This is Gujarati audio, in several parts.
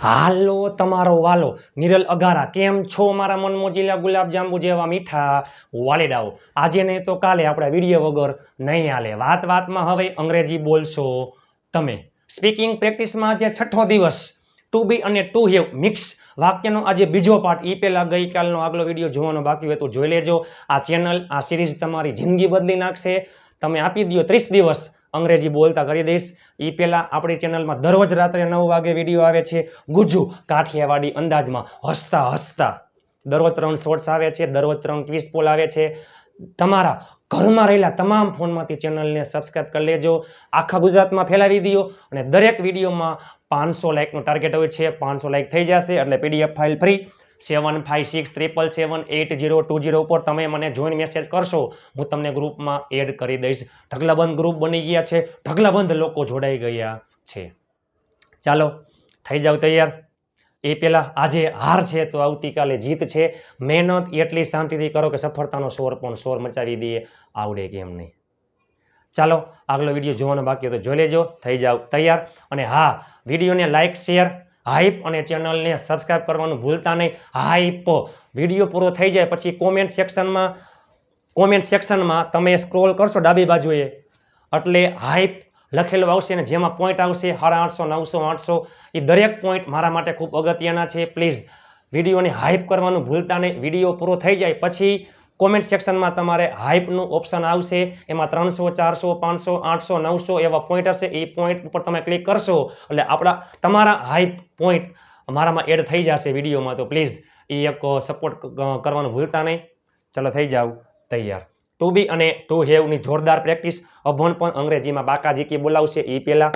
હાલો તમારો વાલો, નિરલ અગારા, કેમ છો મારા મનમોજીલા ગુલાબજાંબુ જેવા મીઠા વાલેડાઓ? આજે નહીં તો કાલે આપણા વીડિયો વગર નહીં હાલે. વાત વાતમાં હવે અંગ્રેજી બોલશો તમે. સ્પીકિંગ પ્રેક્ટિસમાં આજે છઠ્ઠો દિવસ. ટુ બી અને ટુ હેવ મિક્સ વાક્યનો આજે બીજો પાર્ટ એ પહેલાં ગઈકાલનો આગલો વીડિયો જોવાનો બાકી હોય તો જોઈ લેજો. આ ચેનલ આ સિરીઝ તમારી જિંદગી બદલી નાખશે. તમે આપી દો ત્રીસ દિવસ. અંગ્રેજી બોલતા કરી દઈશ. એ પહેલાં આપણી ચેનલમાં દરરોજ રાત્રે નવ વાગે વીડિયો આવે છે. ગુજુ કાઠિયાવાડી અંદાજમાં હસતા હસતા. દરરોજ ત્રણ શોર્ટ્સ આવે છે, દરરોજ ત્રણ ક્વિઝ પોલ આવે છે. તમારા ઘરમાં રહેલા તમામ ફોનમાંથી ચેનલને સબસ્ક્રાઈબ કરી લેજો. આખા ગુજરાતમાં ફેલાવી દો અને દરેક વિડીયોમાં પાંચસો લાઇકનું ટાર્ગેટ હોય છે. પાંચસો લાઇક થઈ જશે એટલે PDF file free seven five six triple seven eight zero two zero ઉપર તમે મને જોઈન મેસેજ કરશો, હું તમને ગ્રુપમાં એડ કરી દઈશ. ઢગલાબંધ ગ્રુપ બની ગયા છે, ઢગલાબંધ લોકો જોડાઈ ગયા છે. ચાલો, થઈ જાવ તૈયાર. એ પહેલાં આજે હાર છે તો આવતીકાલે જીત છે. મહેનત એટલી શાંતિથી કરો કે સફળતાનો શોર પણ શોર મચાવી દઈએ. આવડે કેમ નહીં. ચાલો, આગલો વીડિયો જોવાનો બાકી હોય તો જોઈ લેજો. થઈ જાવ તૈયાર. અને હા, વિડીયોને લાઇક શેર હાઈપ અને ચેનલને સબસ્ક્રાઈબ કરવાનું ભૂલતા નહીં. હાઈપ. વીડિયો પૂરો થઈ જાય પછી કોમેન્ટ સેક્શનમાં કોમેન્ટ સેક્શનમાં તમે સ્ક્રોલ કરશો ડાબી બાજુએ. એટલે હાઈપ લખેલું આવશે અને જેમાં પોઈન્ટ આવશે સાડા આઠસો, નવસો, આઠસો. એ દરેક પોઈન્ટ મારા માટે ખૂબ અગત્યના છે. પ્લીઝ વિડીયોને હાઈપ કરવાનું ભૂલતા નહીં. વીડિયો પૂરો થઈ જાય પછી કોમેન્ટ સેક્શનમાં તમારે હાઇપનું ઓપ્શન આવશે. એમાં ત્રણસો, ચારસો, પાંચસો, આઠસો, નવસો એવા પોઈન્ટ હશે. એ પોઈન્ટ ઉપર તમે ક્લિક કરશો, એટલે આપણા, તમારા હાઇપ પોઈન્ટ મારામાં એડ થઈ જશે વિડીયોમાં. તો પ્લીઝ એ એક સપોર્ટ કરવાનું ભૂલતા નહીં. ચલો, થઈ જાવ. તૈયાર. ટુ બી અને ટુ હેવની જોરદાર પ્રેક્ટિસ અભણ પણ અંગ્રેજીમાં બાકાજીકી બોલાવશે. એ પહેલાં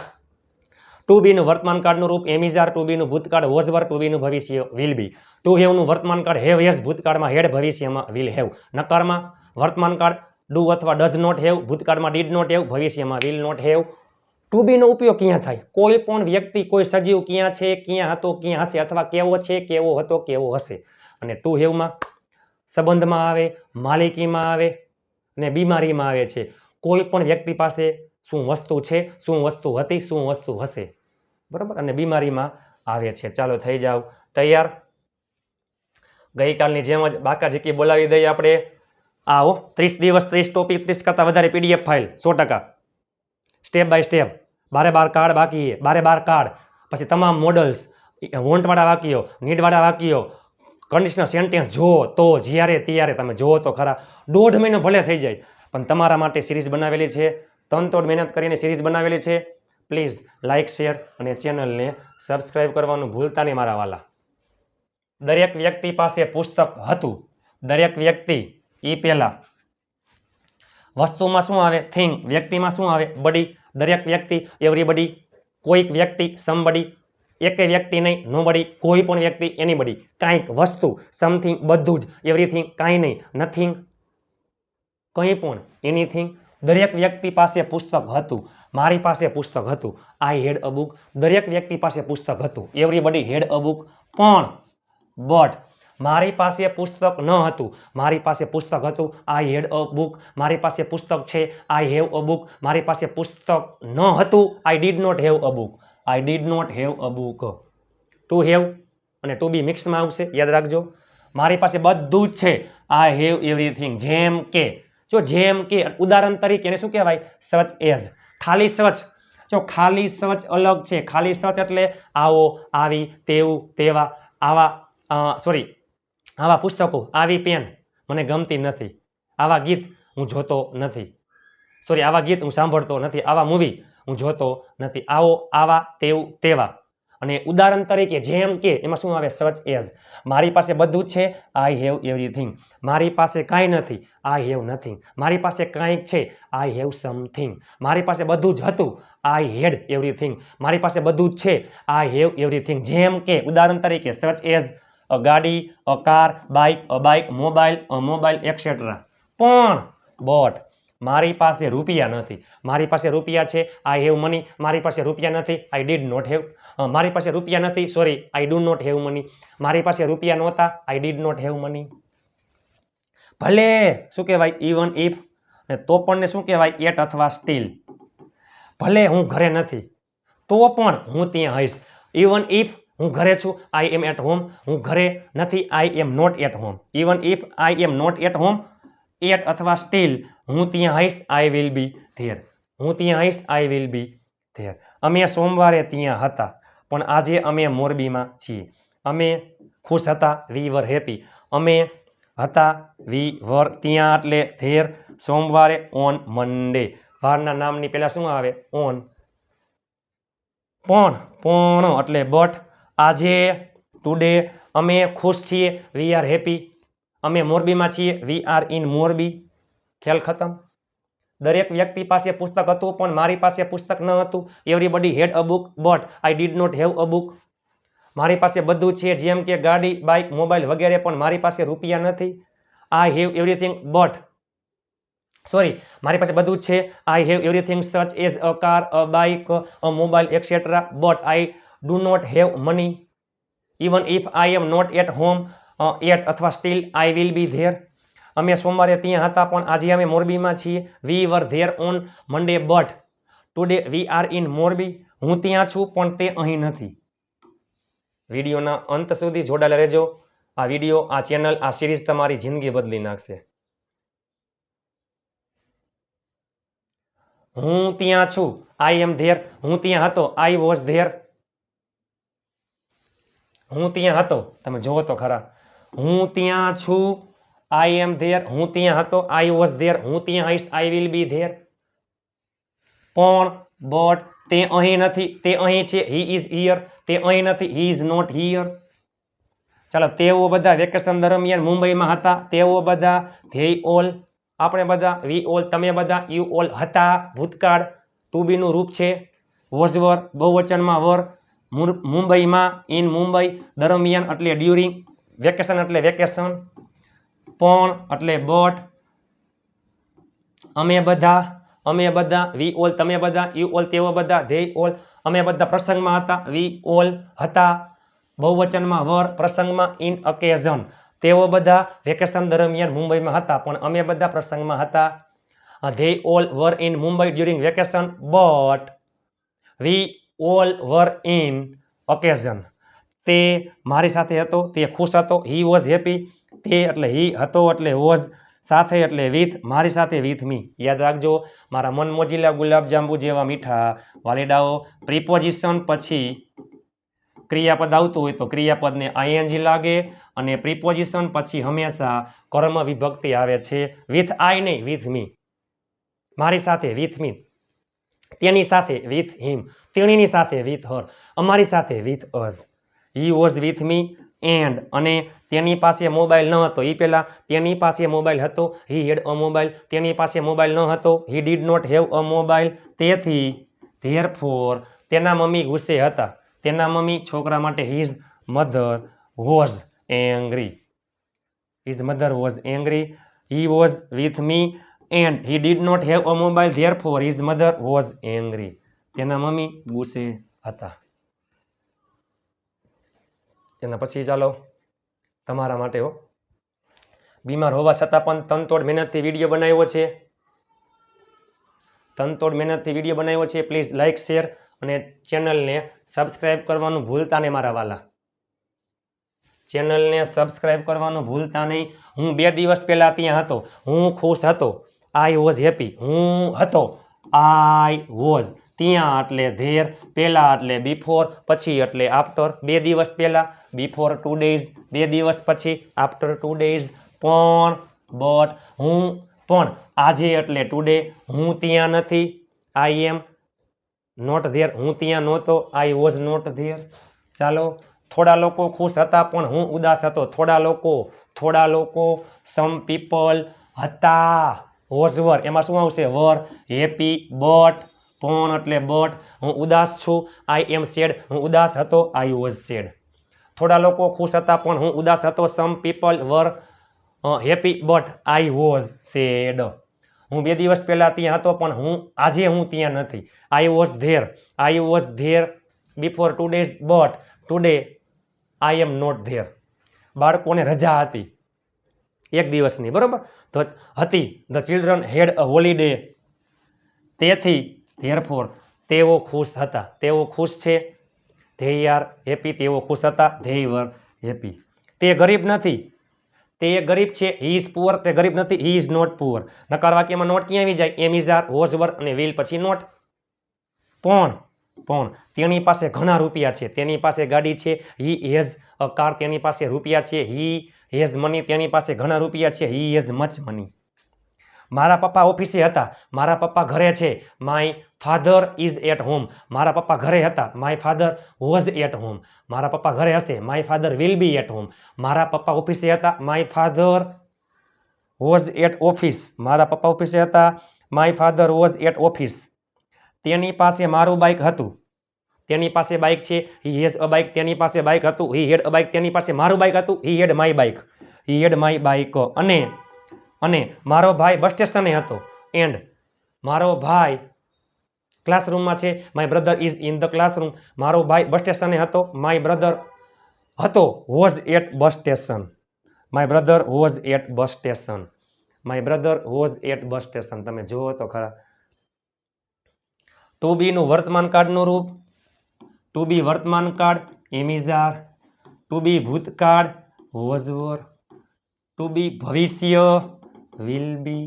ટુ બીનું વર્તમાન કાળનું રૂપ, એમિઝાર ટુ બીનું ભૂતકાળ, વોઝવર ટુ બીનું ભવિષ્ય વિલ બી ટુ હેવનું વર્તમાન કાળ હેવ યસ, ભૂતકાળમાં હેડ ભવિષ્યમાં વિલ હેવ નકારમાં વર્તમાન કાળ ડુ અથવા ડઝ નોટ હેવ ભૂતકાળમાં ડીડ નોટ હેવ ભવિષ્યમાં વિલ નોટ હેવ ટુ બીનો ઉપયોગ ક્યાં થાય? કોઈ પણ વ્યક્તિ, કોઈ સજીવ ક્યાં છે, ક્યાં હતો, ક્યાં હશે, અથવા કેવો છે, કેવો હતો, કેવો હશે? અને ટુ હેવમાં સંબંધમાં આવે, માલિકીમાં આવે અને બીમારીમાં આવે છે. કોઈ પણ વ્યક્તિ પાસે શું વસ્તુ છે, શું વસ્તુ હતી, શું વસ્તુ હશે? બરાબર? અને બીમારીમાં આવે છે. ચાલો, થઈ જાવ. તૈયાર? ગઈકાલની જેમ જ બાકાજીકી બોલાવી દઈએ આપણે. આવો, ત્રીસ દિવસ, ત્રીસ ટોપિક, ત્રીસ કરતાં વધારે પીડીએફ ફાઇલ, સો ટકા. Step by step. બારે બાર કાર્ડ બાકી બારે બાર કાર્ડ. પછી તમામ મોડલ્સ. વોન્ટવાળા વાક્યો, નીડવાળા વાક્યો. કન્ડિશનલ સેન્ટેન્સ જો તો, જ્યારે, ત્યારે તમે જુઓ તો ખરા. દોઢ મહિનો ભલે થઈ જાય, પણ તમારા માટે સિરીઝ બનાવેલી છે. તનતોડ મહેનત કરીને સિરીઝ બનાવેલી છે. પ્લીઝ લાઇક શેર અને ચેનલને સબસ્ક્રાઈબ કરવાનું ભૂલતા નહીં મારા વાલા. દરેક વ્યક્તિ પાસે પુસ્તક હતું. દરેક વ્યક્તિ એ પહેલાં. વસ્તુમાં શું આવે? થિંગ વ્યક્તિમાં શું આવે? બડી દરેક વ્યક્તિ એવરીબડી કોઈક વ્યક્તિ સમબડી એકે વ્યક્તિ નહીં નોબડી કોઈ પણ વ્યક્તિ એની બડી કાંઈક વસ્તુ સમથિંગ બધું જ. એવરીથિંગ કાંઈ નહીં. નથિંગ કંઈ પણ. એનીથિંગ દરેક વ્યક્તિ પાસે પુસ્તક હતું, મારી પાસે પુસ્તક હતું, આઈ હેડ અ બુક. દરેક વ્યક્તિ પાસે પુસ્તક હતું, એવરીબડી હેડ અ બુક. પણ, બટ, મારી પાસે પુસ્તક ન હતું, મારી પાસે પુસ્તક હતું, આઈ હેડ અ બુક. મારી પાસે પુસ્તક છે, આઈ હેવ અ બુક. મારી પાસે પુસ્તક ન હતું, I did not have a book. I did not have a book. To have અને ટુ બી મિક્સમાં આવશે, યાદ રાખજો. મારી પાસે બધું જ છે. I have everything. જેમ કે જો જેમ કે ઉદાહરણ તરીકે શું કહેવાય? સચ એઝ ખાલી સચ જો ખાલી સચ અલગ છે, ખાલી સચ એટલે આવો, આવી, તેવું, તેવા, આવા સોરી આવા પુસ્તકો, આવી પેન મને ગમતી નથી. આવા ગીત હું જોતો નથી. સોરી આવા ગીત હું સાંભળતો નથી. આવા મૂવી હું જોતો નથી. આવો, આવા, તેવું, તેવા. અને ઉદાહરણ તરીકે જેમ કે, એમાં શું આવે? સચ એઝ મારી પાસે બધું જ છે આઈ હેવ એવરીથિંગ મારી પાસે કાંઈ નથી આઈ હેવ નથિંગ મારી પાસે કાંઈક છે આઈ હેવ સમથિંગ મારી પાસે બધું જ હતું આઈ હેડ એવરીથિંગ મારી પાસે બધું જ છે આઈ હેવ એવરીથિંગ જેમ કે, ઉદાહરણ તરીકે સચ એઝ અ ગાડી a car bike a bike mobile a mobile etcetera પણ બોટ મારી પાસે રૂપિયા નથી. મારી પાસે રૂપિયા છે આઈ હેવ મની મારી પાસે રૂપિયા નથી આઈ ડીડ નોટ હેવ મારી પાસે રૂપિયા નથી sorry I do not have money મારી પાસે રૂપિયા નહોતા I did not have money ભલે, શું કહેવાય ઇવન ઇફ ને તો પણને શું કહેવાય એટ અથવા સ્ટીલ ભલે હું ઘરે નથી, તો પણ હું ત્યાં હઈશ. ઇવન ઇફ હું ઘરે છું આઈ એમ એટ હોમ હું ઘરે નથી I am not at home even if I am not at home at અથવા સ્ટીલ હું ત્યાં હઈશ આઈ વિલ બી ધેર હું ત્યાં હઈશ આઈ વિલ બી ધેર અમે સોમવારે ત્યાં હતા. પણ આજે અમે મોરબીમાં છીએ. અમે ખુશ હતા, વી વર હેપી. અમે હતા, વી વર ત્યાં એટલે ધેર સોમવારે ઓન મંડે. વારના નામની પહેલાં શું આવે? ઓન. પણ. પણ એટલે બટ. આજે, ટુડે અમે ખુશ છીએ, વી આર હેપી. અમે મોરબીમાં છીએ, વી આર ઇન મોરબી. ખ્યાલ ખતમ? દરેક વ્યક્તિ પાસે પુસ્તક હતું, પણ મારી પાસે પુસ્તક ન હતું. Everybody had a book but I did not have a book મારી પાસે બધું છે, જેમ કે ગાડી, બાઇક, મોબાઈલ વગેરે, પણ મારી પાસે રૂપિયા નથી. I have everything but sorry મારી પાસે બધું જ છે I have everything such as a car a bike a mobile etcetera but I do not have money even if I am not at home at અથવા still I will be there અમે સોમવારે ત્યાં હતા, પણ આજે અમે મોરબીમાં છીએ. We were there on Monday but today we are in Morbi. હું ત્યાં છું, પણ તે અહીં નથી. વિડીયોના અંત સુધી જોડાયેલા રહેજો. આ વીડિયો, આ ચેનલ, આ સિરીઝ તમારી જિંદગી બદલી નાખશે. હું ત્યાં છું. આઈ એમ ધેર હું ત્યાં હતો. આઈ વોઝ ધેર હું ત્યાં હતો. તમે જોવો તો ખરા. હું ત્યાં છું. આઈ એમ ધેર હું ત્યાં હતો આઈ વોઝ ધેર હું ત્યાં હઈશ આઈ વિલ બી ધેર પણ બટ તે અહીં નથી, તે અહીં છે હી ઇઝ હિયર તે અહીં નથી હી ઇઝ નોટ હિયર ચાલો, તેઓ બધા વેકેશન દરમિયાન મુંબઈમાં હતા, તેઓ બધા ધેય ઓલ આપણે બધા વી ઓલ તમે બધા યુ ઓલ હતા, ભૂતકાળ ટુ બીનું રૂપ છે વોઝ વર બહુવચનમાં વર મુંબઈમાં ઇન મુંબઈ, દરમિયાન એટલે ડ્યુરિંગ વેકેશન એટલે વેકેશન પણ એટલે બટ અમે બધા અમે બધા, વી ઓલ, તમે બધા, યુ ઓલ, તેઓ બધા ધેય ઓલ, અમે બધા પ્રસંગમાં હતા, વી ઓલ હતા. બહુવચનમાં વર, પ્રસંગમાં ઇન અકેઝન. તેઓ બધા વેકેશન દરમિયાન મુંબઈમાં હતા, પણ અમે બધા પ્રસંગમાં હતા. They all were in Mumbai during vacation, but we all were in occasion તે મારી સાથે હતો, તે ખુશ હતો, હી વોઝ હેપી. તે એટલે હી હતો એટલે વોઝ સાથે એટલે વિથ, મારી સાથે વિથ મી. યાદ રાખજો, મારા મન મોજીલા ગુલાબજાંબુ જેવા મીઠા વાલીડાઓ પ્રિપોઝિશન પછી ક્રિયાપદ આવતું હોય તો ક્રિયાપદને આઈએનજી લાગે અને પ્રિપોઝિશન પછી હંમેશા કર્મ વિભક્તિ આવે છે. વિથ આઈ નહીં, વિથ મી. મારી સાથે વિથ મી. તેની સાથે વિથ હિમ. તેણીની સાથે વિથ હર. અમારી સાથે with us. He was with me. And. અને તેની પાસે મોબાઈલ ન હતો. એ પહેલાં તેની પાસે મોબાઈલ હતો. He had a mobile. તેની પાસે મોબાઈલ ન હતો. He did not have a mobile. તેથી ધેર ફોર તેના મમ્મી ગુસ્સે હતા. તેના મમ્મી છોકરા માટે his mother was angry his mother was angry he was with me and he did not have a mobile therefore his mother was angry તેના મમ્મી ગુસ્સે હતા. તેના પછી ચાલો તમારા માટે હો. બીમાર હોવા છતાં પણ તનતોડ મહેનતથી વીડિયો બનાવ્યો છે. તનતોડ મહેનતથી વીડિયો બનાવ્યો છે. પ્લીઝ લાઇક શેર અને ચેનલને સબસ્ક્રાઈબ કરવાનું ભૂલતા નહીં મારા વાલા. ચેનલને સબસ્ક્રાઈબ કરવાનું ભૂલતા નહીં. હું બે દિવસ પહેલાં ત્યાં હતો. હું ખુશ હતો. આઈ વોઝ હેપી હું હતો. આઈ વોઝ ત્યાં એટલે ધેર પહેલાં એટલે બિફોર પછી એટલે આફ્ટર બે દિવસ પહેલાં બિફોર ટુ ડેઝ બે દિવસ પછી આફ્ટર ટુ ડેઝ પણ બટ હું, પણ, આજે એટલે ટુડે હું ત્યાં નથી આઈ એમ નોટ ધેર હું ત્યાં નહોતો આઈ વોઝ નોટ ધેર ચાલો, થોડા લોકો ખુશ હતા, પણ હું ઉદાસ હતો. થોડા લોકો થોડા લોકો સમ પીપલ હતા. વોઝ વર એમાં શું આવશે? વર હેપી બટ પણ એટલે બટ, હું ઉદાસ છું આઈ એમ સેડ હું ઉદાસ હતો આઈ વોઝ સેડ થોડા લોકો ખુશ હતા, પણ હું ઉદાસ હતો some people were happy but I was sad હું બે દિવસ પહેલાં ત્યાં હતો, પણ હું, આજે હું ત્યાં નથી. I was there I was there before two days but today I am not there બાળકોને રજા હતી. એક દિવસની, બરાબર? તો હતી the children had a holiday તેથી ધેરફોર તેઓ ખુશ હતા. તેઓ ખુશ છે. ધેય આર હેપી તેઓ ખુશ હતા. ધેય વર હેપી તે ગરીબ નથી. તે ગરીબ છે. હી ઇઝ પુઅર તે ગરીબ નથી. હી ઇઝ નોટ પુઅર નકાર વાક્યમાં નોટ ક્યાં આવી જાય? Am is are was were અને વિલ પછી નોટ પણ પણ, તેની પાસે ઘણા રૂપિયા છે. તેની પાસે ગાડી છે. હી હેઝ કાર તેની પાસે રૂપિયા છે. હી હેઝ મની તેની પાસે ઘણા રૂપિયા છે. હી હેઝ મચ મની મારા પપ્પા ઓફિસે હતા. મારા પપ્પા ઘરે છે. My father is at home મારા પપ્પા ઘરે હતા. My father was at home મારા પપ્પા ઘરે હશે. My father will be at home મારા પપ્પા ઓફિસે હતા. My father was at office મારા પપ્પા ઓફિસે હતા. My father was at office તેની પાસે મારું બાઇક હતું. તેની પાસે બાઇક છે. હી હેઝ અ બાઇક તેની પાસે બાઇક હતું. હી હેડ અ બાઇક તેની પાસે મારું બાઇક હતું. He had my bike he had my bike અને અને મારો ભાઈ બસ સ્ટેશને હતો. એન્ડ મારો ભાઈ ક્લાસરૂમમાં છે. My brother is in the classroom મારો ભાઈ બસ સ્ટેશને હતો. માય બ્રધર હતો was at bus station my brother was at bus station my brother was at bus station તમે જુઓ તો ખરા. ટુ બીનું વર્તમાન કાળનું રૂપ. ટુ બી વર્તમાન કાળ એમિઝાર. ટુ બી ભૂતકાળ વોઝ વોર ટુ બી ભવિષ્ય. વિલ બી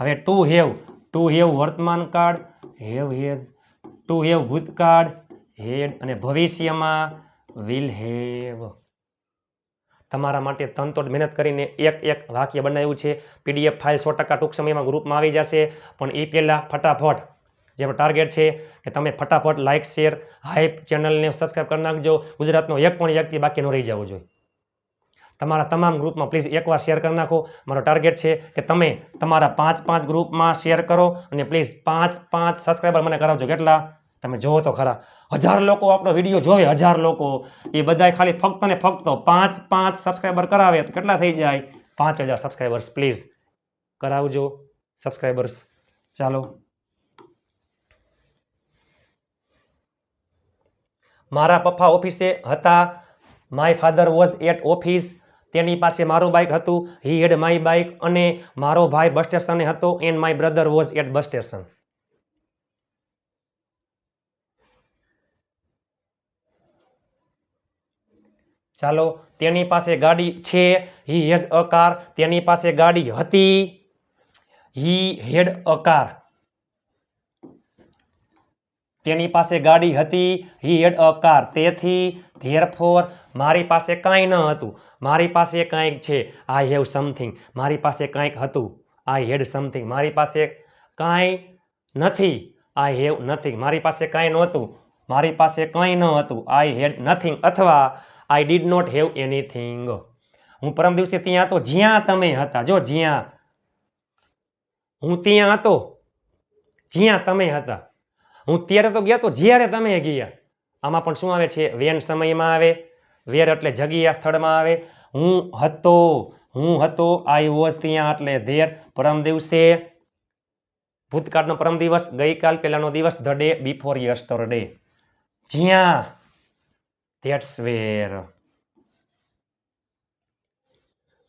હવે ટુ હેવ ટુ હેવ વર્તમાન કાળ હેવ હેઝ ટુ હેવ ભૂતકાળ હેડ અને ભવિષ્યમાં વિલ હેવ તમારા માટે તનતોડ મહેનત કરીને એક એક વાક્ય બનાવ્યું છે. પીડીએફ ફાઇલ સો ટકા ટૂંક સમયમાં ગ્રુપમાં આવી જશે. પણ એ પહેલાં ફટાફટ, જેનો ટાર્ગેટ છે કે તમે ફટાફટ લાઇક શેર હાઇપ ચેનલને સબસ્ક્રાઈબ કરી નાખજો. ગુજરાતનો એક પણ વ્યક્તિ બાકી ન રહી જવો જોઈએ. તમારા તમામ ગ્રુપમાં પ્લીઝ એકવાર શેર કરી નાખો. મારો ટાર્ગેટ છે કે તમે તમારા પાંચ પાંચ ગ્રુપમાં શેર કરો અને પ્લીઝ પાંચ પાંચ સબસ્ક્રાઈબર મને કરાવજો. કેટલા? તમે જોવો તો ખરા. હજાર લોકો આપણો વીડિયો જોવે, હજાર લોકો. એ બધાય ખાલી ફક્ત ને ફક્ત પાંચ પાંચ સબસ્ક્રાઈબર કરાવે તો કેટલા થઈ જાય? પાંચ હજાર સબસ્ક્રાઈબર્સ પ્લીઝ કરાવજો સબસ્ક્રાઈબર્સ ચાલો. મારા પપ્પા ઓફિસે હતા. My father was at office તેની પાસે મારું બાઇક હતું હી હેડ માય બાઇક અને મારો ભાઈ બસ સ્ટેશને હતો and my brother was at bus station ચાલો, તેની પાસે ગાડી છે હી હેઝ અ કાર તેની પાસે ગાડી હતી હી હેડ અ કાર તેની પાસે ગાડી હતી હી હેડ અ કાર તેથી ધેરફોર મારી પાસે કાંઈ ન હતું. મારી પાસે કાંઈક છે. આઈ હેવ સમથિંગ મારી પાસે કાંઈક હતું. આઈ હેડ સમથિંગ મારી પાસે કાંઈ નથી. આઈ હેવ નથિંગ મારી પાસે કાંઈ નહોતું. મારી પાસે કંઈ ન હતું. આઈ હેડ નથિંગ અથવા I did not have anything હું પરમ દિવસે ત્યાં હતો. જ્યાં તમે હતા. જો જ્યાં. હું ત્યાં હતો. જ્યાં તમે હતા. હું ત્યારે તો ગયા તો જ્યારે તમે ગયા, આમાં પણ શું આવે છે? વેન સમયમાં આવે, વેર એટલે જગ્યા સ્થળમાં આવે. હું હતો હું હતો આઈ વોઝ ત્યાં એટલે ધેર પરમ દિવસે, ભૂતકાળનો પરમ દિવસ, ગઈકાલ પહેલાનો દિવસ ધ ડે બિફોર યસ્ટરડે જ્યાં? ધેટ્સ વેર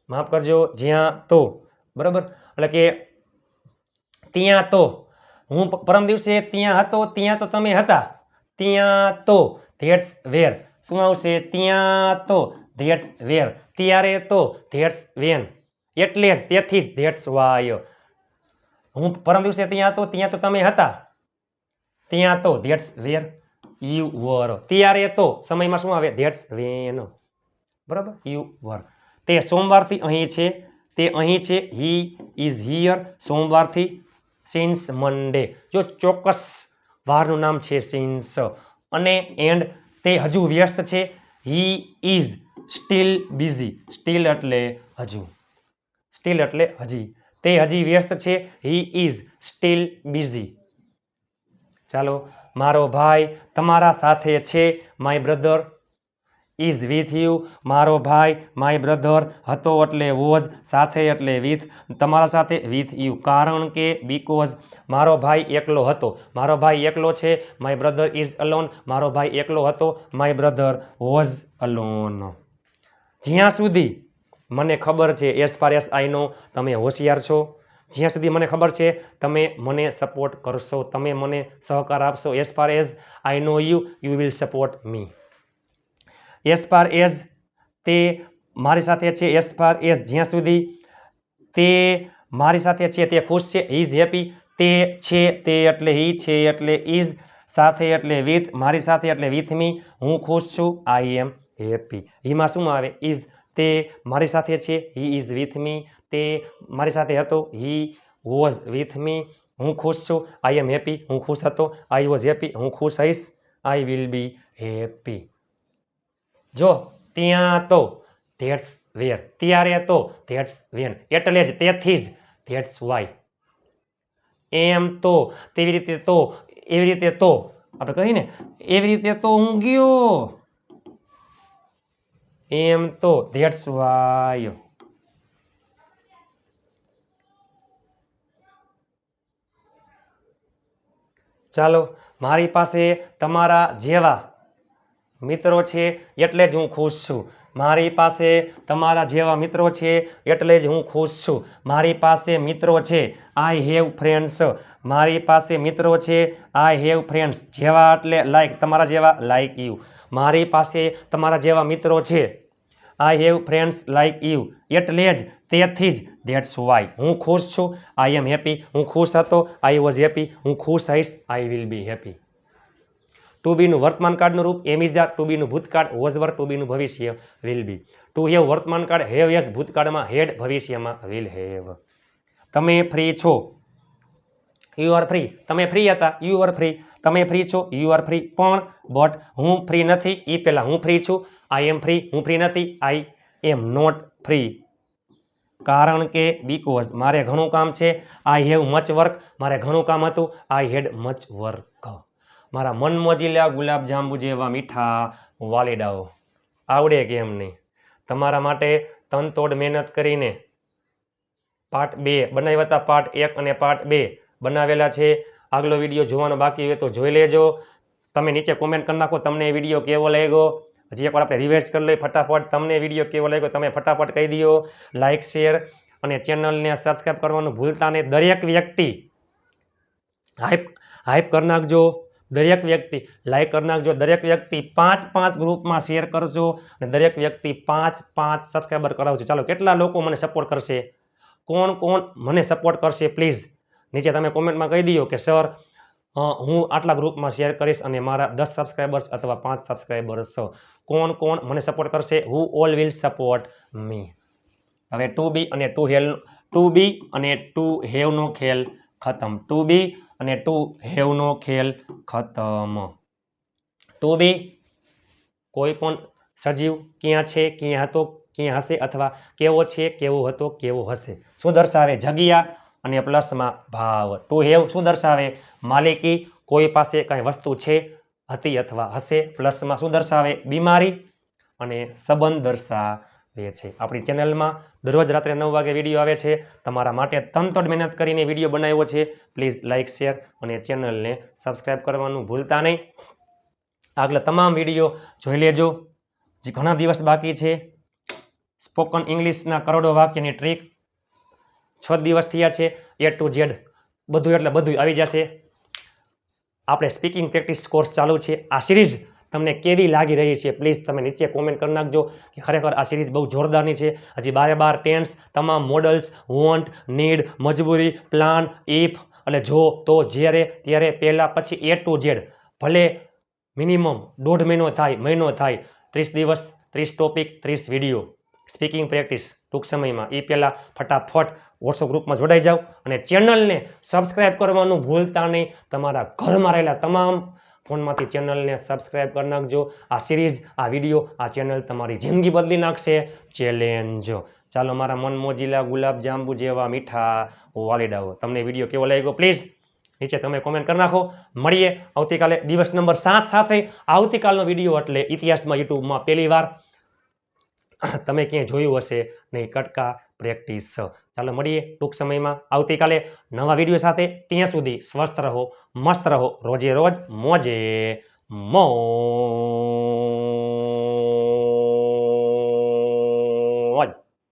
માફ કરજો, જ્યાં તો. બરાબર? એટલે કે, ત્યાં તો. હું પ- પરમ દિવસે ત્યાં હતો, ત્યાં તો તમે હતા. ત્યાં તો, ધેટ્સ વેર. શું આવશે? ત્યાં તો, ધેટ્સ વેર. ત્યારે તો, ધેટ્સ વેન. એટલે જ તેથી જ ધેટ્સ વાય. હું પરમ દિવસે ત્યાં હતો, ત્યાં તો તમે હતા. ત્યાં તો, ધેટ્સ વેર. યુ વર. ત્યારે તો, સમયમાં શું આવે? That's when. બરાબર? You were. તે સોમવારથી અહીં છે. તે અહીં છે. He is here. સોમવારથી સિન્સ મંડે જો ચોક્કસ વારનું નામ છે સિન્સ અને એન્ડ તે હજુ વ્યસ્ત છે. He is still busy still એટલે હજુ. સ્ટીલ એટલે હજી. તે હજી વ્યસ્ત છે. હી ઇઝ સ્ટીલ બિઝી ચાલો, મારો ભાઈ તમારા સાથે છે my brother is with you મારો ભાઈ માય બ્રધર હતો એટલે વોઝ, સાથે એટલે વિથ. તમારા સાથે વિથ યુ કારણ કે બીકોઝ મારો ભાઈ એકલો હતો. મારો ભાઈ એકલો છે માય બ્રધર ઇઝ અલોન મારો ભાઈ એકલો હતો માય બ્રધર વોઝ અલોન જ્યાં સુધી મને ખબર છે as far as I know તમે હોશિયાર છો. જ્યાં સુધી મને ખબર છે, તમે મને સપોર્ટ કરશો, તમે મને સહકાર આપશો. As far as I know you you will support me as far as તે મારી સાથે છે એઝ ફાર એઝ જ્યાં સુધી તે મારી સાથે છે તે ખુશ છે ઇઝ હેપી તે છે તે એટલે હી છે એટલે ઇઝ સાથે એટલે વિથ મારી સાથે એટલે વિથ મી હું ખુશ છું આઈ એમ હેપી હીમાં શું આવે? ઇઝ તે મારી સાથે છે હી ઇઝ વિથ મી તે મારી સાથે હતો હી વોઝ વિથ મી હું ખુશ છું આઈ એમ હેપી હું ખુશ હતો આઈ વોઝ હેપી હું ખુશ હઈશ આઈ વિલ બી હેપી જો ત્યાં તો ધેટ્સ વેર. ત્યારે તો ધેટ્સ વેન એટલે જ તેથી જ ધેટ્સ વાય. એમ તો તેવી રીતે તો, એવી રીતે તો, આપણે કહીએ ને, એવી રીતે તો હું ગયો. એમ તો ધેટ્સ વાય. ચાલો, મારી પાસે તમારા જેવા મિત્રો છે, એટલે જ હું ખુશ છું. મારી પાસે તમારા જેવા મિત્રો છે, એટલે જ હું ખુશ છું. મારી પાસે મિત્રો છે આઈ હેવ ફ્રેન્ડ્સ મારી પાસે મિત્રો છે આઈ હેવ ફ્રેન્ડ્સ જેવા એટલે લાઈક તમારા જેવા લાઈક યુ મારી પાસે તમારા જેવા મિત્રો છે I have friends like you એટલે જ, તેથી જ ધેટ્સ વાય હું ખુશ છું આઈ એમ હેપી હું ખુશ હતો આઈ વોઝ હેપી હું ખુશ હઈશ I will be happy to બીનું વર્તમાન કાળનું રૂપ એમ ઇઝ આર ટુ બીનું ભૂતકાળ વોઝ વર ટુ બીનું ભવિષ્ય વિલ બી ટુ હેવ વર્તમાન કાળ હેવ યસ ભૂતકાળમાં હેડ ભવિષ્યમાં વિલ હેવ તમે ફ્રી છો? યુ આર ફ્રી તમે ફ્રી હતા? યુ આર ફ્રી તમે ફ્રી છો? યુ આર ફ્રી પણ બટ હું ફ્રી નથી. એ પહેલાં હું ફ્રી છું. આઈ એમ ફ્રી હું ફ્રી નથી. આઈ એમ નોટ ફ્રી કારણ કે બીકોઝ મારે ઘણું કામ છે. આઈ હેવ મચ વર્ક મારે ઘણું કામ હતું. આઈ હેડ મચ વર્ક મારા મન મોજીલા ગુલાબ જાંબુ જેવા મીઠા વાલીડાઓ. આવડે કેમ નહીં? તમારા માટે તનતોડ મહેનત કરીને પાર્ટ બે બનાવ્યા હતા. પાર્ટ એક અને પાર્ટ બે બનાવેલા છે. આગલો વીડિયો જોવાનો બાકી હોય તો જોઈ લેજો. તમે નીચે કોમેન્ટ કરી નાખો, તમને વીડિયો કેવો લાગ્યો? હજી એકવાર આપણે રિવાઇઝ કરી લઈએ ફટાફટ. તમને વીડિયો કેવો લાગ્યો તમે ફટાફટ કહી દો. લાઇક શેર અને ચેનલને સબસ્ક્રાઈબ કરવાનું ભૂલતા નહીં. દરેક વ્યક્તિ હાઈપ હાઈપ કરી નાખજો. દરેક વ્યક્તિ લાઈક કરી નાખજો દરેક વ્યક્તિ પાંચ પાંચ ગ્રુપમાં શેર કરજો અને દરેક વ્યક્તિ પાંચ પાંચ સબસ્ક્રાઈબર કરાવજો. ચાલો, કેટલા લોકો મને સપોર્ટ કરશે? કોણ કોણ મને સપોર્ટ કરશે પ્લીઝ નીચે તમે કોમેન્ટમાં કહી દો કે સર હું આટલા ગ્રુપમાં શેર કરીશ અને મારા દસ સબસ્ક્રાઈબર્સ અથવા પાંચ સબસ્ક્રાઈબર્સ કોણ કોણ મને સપોર્ટ કરશે? Who all will support me હવે ટુ બી અને ટુ હેલ, ટુ બી અને ટુ હેવનો ખેલ ખતમ. ટુ બી અને ટુ હેવનો ખેલ ખતમ. ટુ બી કોઈ પણ સજીવ ક્યાં છે, ક્યાં હતો, ક્યાં હશે અથવા કેવો છે, કેવો હતો, કેવો હશે. શું દર્શાવે? જગ્યા અને પ્લસમાં ભાવ. ટુ હેવ શું દર્શાવે? માલિકી કોઈ પાસે કાંઈ વસ્તુ છે, હતી અથવા હશે. પ્લસમાં શું દર્શાવે? બીમારી અને સંબંધ દર્શાવે છે આપણી ચેનલમાં દરરોજ રાત્રે નવ વાગે વીડિયો આવે છે. તમારા માટે તનતોડ મહેનત કરીને વીડિયો બનાવ્યો છે. પ્લીઝ લાઇક શેર અને ચેનલને સબસ્ક્રાઈબ કરવાનું ભૂલતા નહીં. આગલા તમામ વીડિયો જોઈ લેજો, જે ઘણા દિવસ બાકી છે. સ્પોકન ઇંગ્લિશના કરોડો વાક્યની ટ્રીક છ દિવસ થયા છે. એ ટુ ઝેડ બધું એટલે બધું આવી જશે. આપણે સ્પીકિંગ પ્રેક્ટિસ કોર્સ ચાલુ છે. આ સિરીઝ તમને કેવી લાગી રહી છે? પ્લીઝ તમે નીચે કોમેન્ટ કરી નાખજો કે ખરેખર આ સિરીઝ બહુ જોરદારની છે. હજી બારે બાર ટેન્સ તમામ મોડલ્સ વોન્ટ નીડ મજબૂરી પ્લાન ઇફ એટલે જો, તો, જ્યારે, ત્યારે પહેલાં પછી એ ટુ ઝેડ ભલે મિનિમમ દોઢ મહિનો થાય મહિનો થાય, ત્રીસ દિવસ, ત્રીસ ટોપિક ત્રીસ વીડિયો સ્પીકિંગ પ્રેક્ટિસ ટૂંક સમયમાં. એ પહેલાં ફટાફટ વોટ્સઅપ ગ્રુપમાં જોડાઈ જાઓ અને ચેનલને સબસ્ક્રાઈબ કરવાનું ભૂલતા નહીં. તમારા ઘરમાં રહેલા તમામ ફોનમાંથી ચેનલને સબસ્ક્રાઈબ કરી નાખજો. આ સિરીઝ, આ વીડિયો, આ ચેનલ તમારી જિંદગી બદલી નાખશે. ચેલેન્જ. ચાલો, મારા મન મોજીલા ગુલાબ જાંબુ જેવા મીઠા વાલીડાઓ. તમને વીડિયો કેવો લાગ્યો, પ્લીઝ? નીચે તમે કોમેન્ટ કરી નાખો. મળીએ. આવતીકાલે દિવસ નંબર સાત સાથે. આવતીકાલનો વીડિયો એટલે ઇતિહાસમાં યુટ્યુબમાં પહેલી વાર તમે ક્યાંય જોયું હશે નહીં કટકા પ્રેક્ટિસ ચાલો મળીએ ટૂંક સમયમાં. આવતીકાલે નવા વીડિયો સાથે ત્યાં સુધી સ્વસ્થ રહો, મસ્ત રહો, રોજે રોજ મોજે મો